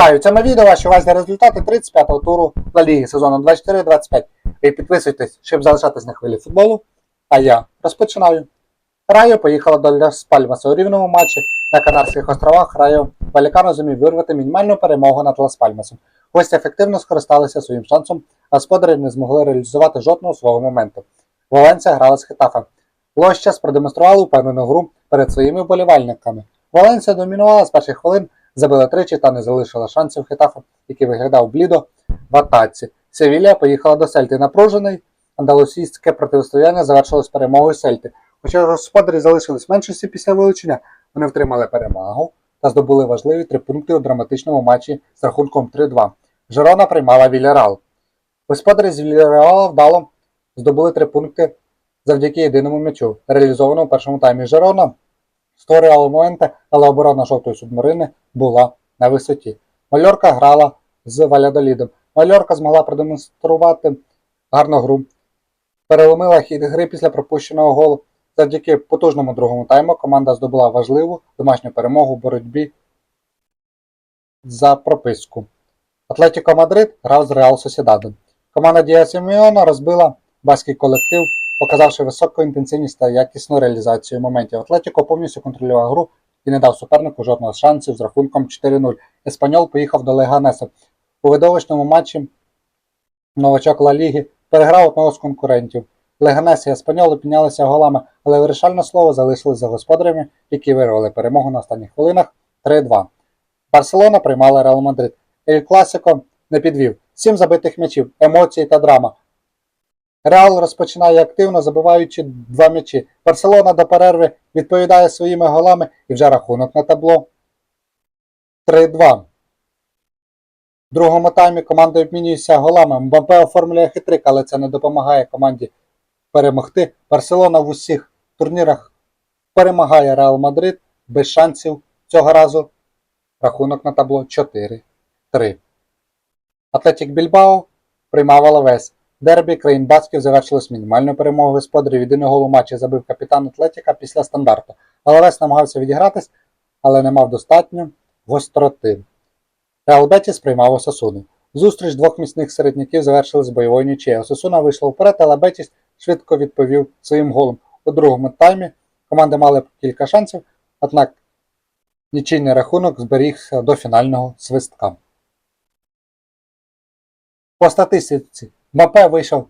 Вітаю! На відео ваші увазі результати 35-го туру Ла Ліги сезону 24-25. Ви підписуйтесь, щоб залишатись на хвилі футболу. А я розпочинаю. Райо поїхала до Ляс Пальмаса у рівному матчі на Канарських островах. Райо Валікано зумів вирвати мінімальну перемогу над Лас Пальмасом. Гості ефективно скористалися своїм шансом, а господарі не змогли реалізувати жодного свого моменту. Валенція грала з Хетафа. Лощас продемонстрували впевнену гру перед своїми вболівальниками. Валенція домінувала з перших хвилин, забила тричі та не залишила шансів Хетафа, який виглядав блідо в атаці. Севілія поїхала до Сельти напружений. Андалусійське протистояння завершилось перемогою Сельти. Хоча господарі залишились меншості після вилучення, вони втримали перемогу та здобули важливі три пункти у драматичному матчі з рахунком 3-2. Жерона приймала Вільярал. Господарі з Вільяреала вдало здобули три пункти завдяки єдиному м'ячу, реалізованому в першому таймі. Жерона створювала моменти, але оборона жовтої субмарини була на висоті. Мальорка грала з Валядолідом. Мальорка змогла продемонструвати гарну гру, переломила хід гри після пропущеного голу. Завдяки потужному другому тайму команда здобула важливу домашню перемогу в боротьбі за прописку. Атлетіко Мадрид грав з Реал Сосідадом. Команда Дія Сімеона розбила баський колектив, показавши високу інтенсивність та якісну реалізацію моментів. Атлетіко повністю контролював гру і не дав супернику жодного шансів з рахунком 4-0. Еспаньол поїхав до Леганеса. У видовищному матчі новачок Ла Ліги переграв одного з конкурентів. Леганес і Еспаньоли піднялися голами, але вирішальне слово залишилось за господарями, які вирвали перемогу на останніх хвилинах 3-2. Барселона приймала Реал Мадрид. Ель Класико не підвів. Сім забитих м'ячів, емоції та драма. Реал розпочинає активно, забиваючи два м'ячі. Барселона до перерви відповідає своїми голами і вже рахунок на табло 3-2. В другому таймі команда обмінюється голами. Мбапе оформлює хитрик, але це не допомагає команді перемогти. Барселона в усіх турнірах перемагає Реал Мадрид без шансів цього разу. Рахунок на табло 4-3. Атлетік Більбао приймав Алавес. Дербі країн Басків завершилось мінімальною перемогою господарів. Єдиний гол у матчі забив капітан Атлетіка після стандарту. Алавес намагався відігратись, але не мав достатньо гостроти. Реал Бетіс приймав Осасуну. Зустріч двох міцних середняків завершилась бойовою нічею. Осасуна вийшла вперед, але Бетіс швидко відповів своїм голом. У другому таймі команди мали кілька шансів, однак нічийний рахунок зберігся до фінального свистка. По статистиці Мбапе вийшов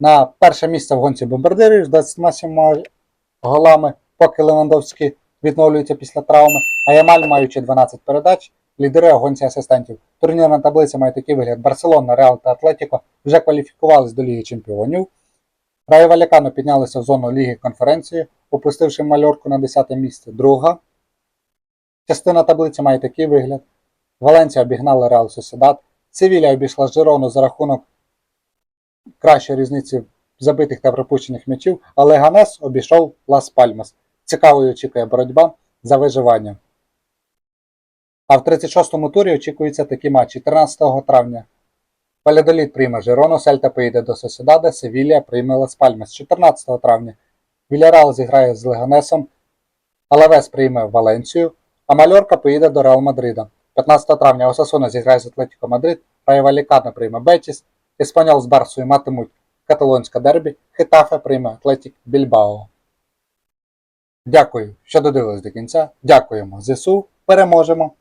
на перше місце в гонці бомбардирів з 27 голами, поки Левандовський відновлюється після травми, а Ямаль, маючи 12 передач, лідирує в гонці асистентів. Турнірна таблиця має такий вигляд: Барселона, Реал та Атлетіко вже кваліфікувались до Ліги Чемпіонів. Райо Валякано піднялися в зону Ліги конференції, опустивши мальорку на 10 місце. Друга. Частина таблиці має такий вигляд. Валенція обігнала Реал Сосідат. Севілля обійшла Жирону за рахунок кращої різниці забитих та пропущених м'ячів, але Ганес обійшов Лас Пальмас. Цікавою очікує боротьба за виживання. А в 36-му турі очікуються такі матчі 13 травня. Валядоліт прийме Жирону, Сельта поїде до Сосідада, Севілія прийме Лас Пальмас 14 травня. Вільярал зіграє з Леганесом, Алавес прийме Валенцію, а Мальорка поїде до Реал Мадрида. 15 травня Осасуна зіграє з Атлетіко Мадрид, Райо Валікано прийме Бетіс, Еспаньол з Барсою матимуть каталонське дербі, Хетафе прийме Атлетік Більбао. Дякую, що додивились до кінця. Дякуємо ЗСУ. Переможемо!